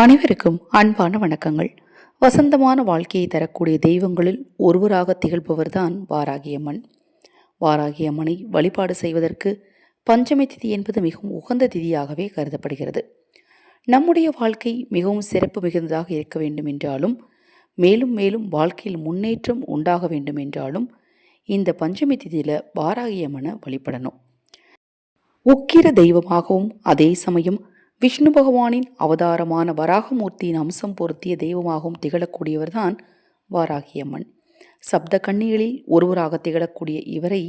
அனைவருக்கும் அன்பான வணக்கங்கள். வசந்தமான வாழ்க்கையை தரக்கூடிய தெய்வங்களில் ஒருவராக திகழ்பவர்தான் வாராகியம்மன். வாராகியம்மனை வழிபாடு செய்வதற்கு பஞ்சமி திதி என்பது மிகவும் உகந்த திதியாகவே கருதப்படுகிறது. நம்முடைய வாழ்க்கை மிகவும் சிறப்பு மிகுந்ததாக இருக்க வேண்டும் என்றாலும் மேலும் மேலும் வாழ்க்கையில் முன்னேற்றம் உண்டாக வேண்டும் என்றாலும் இந்த பஞ்சமி திதியில் வாராகியம்மனை வழிபடணும். உக்கிர தெய்வமாகவும் அதே சமயம் விஷ்ணு பகவானின் அவதாரமான வராகமூர்த்தியின் அம்சம் பொருத்திய தெய்வமாகவும் திகழக்கூடியவர்தான் வாராகியம்மன். சப்த கன்னிகளில் ஒருவராக திகழக்கூடிய இவரை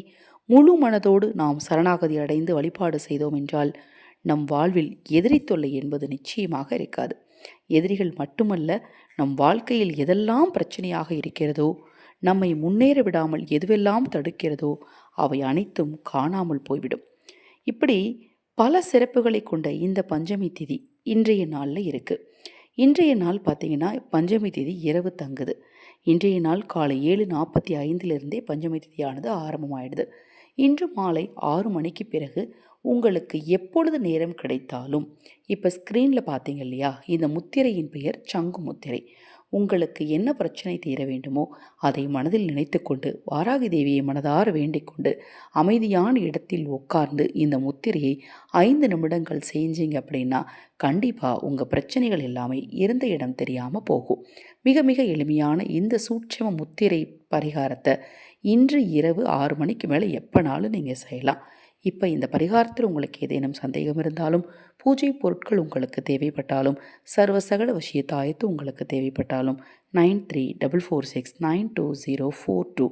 முழு மனதோடு நாம் சரணாகதி அடைந்து வழிபாடு செய்தோம் என்றால் நம் வாழ்வில் எதிரி தொல்லை என்பது நிச்சயமாக இருக்காது. எதிரிகள் மட்டுமல்ல நம் வாழ்க்கையில் எதெல்லாம் பிரச்சனையாக இருக்கிறதோ நம்மை முன்னேற விடாமல் எதுவெல்லாம் தடுக்கிறதோ அவை அனைத்தும் காணாமல் போய்விடும். இப்படி பல சிறப்புகளை கொண்ட இந்த பஞ்சமி திதி இன்றைய நாளில் இருக்குது இன்றைய நாள் பார்த்தீங்கன்னா பஞ்சமி திதி இரவு தங்குது. இன்றைய நாள் காலை ஏழு நாற்பத்தி ஐந்திலிருந்தே பஞ்சமி திதியானது ஆரம்பமாயிடுது. இன்று மாலை ஆறு மணிக்கு பிறகு உங்களுக்கு எப்பொழுது நேரம் கிடைத்தாலும் இப்போ ஸ்க்ரீனில் பார்த்தீங்க இல்லையா இந்த முத்திரையின் பெயர் சங்கு முத்திரை. உங்களுக்கு என்ன பிரச்சனை தீர வேண்டுமோ அதை மனதில் நினைத்துக்கொண்டு வாராகி தேவியை மனதார வேண்டிக்கொண்டு அமைதியான இடத்தில் உட்கார்ந்து இந்த முத்திரையை ஐந்து நிமிடங்கள் செஞ்சீங்க அப்படின்னா கண்டிப்பாக உங்கள் பிரச்சனைகள் எல்லாமே இருந்த இடம் தெரியாமல் போகும். மிக மிக எளிமையான இந்த சூட்சம முத்திரை பரிகாரத்தை இன்று இரவு ஆறு மணிக்கு மேலே எப்போனாலும் நீங்கள் செய்யலாம். இப்போ இந்த பரிகாரத்தில் உங்களுக்கு ஏதேனும் சந்தேகம் இருந்தாலும் பூஜை பொருட்கள் உங்களுக்கு தேவைப்பட்டாலும் சர்வ சகல விஷயத்தாயத்து உங்களுக்கு தேவைப்பட்டாலும் nine three double four six nine two zero four two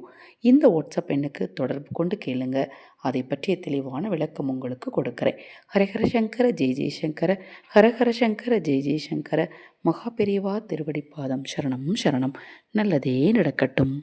இந்த வாட்ஸ்அப் எண்ணுக்கு தொடர்பு கொண்டு கேளுங்க. அதை பற்றிய தெளிவான விளக்கம் உங்களுக்கு கொடுக்குறேன். ஹரஹர சங்கர ஜெய் ஜெய்சங்கர ஹரஹர சங்கர ஜெய் ஜெய்சங்கர மகா பெரியவா திருவடிப்பாதம் சரணம் சரணம். நல்லதே நடக்கட்டும்.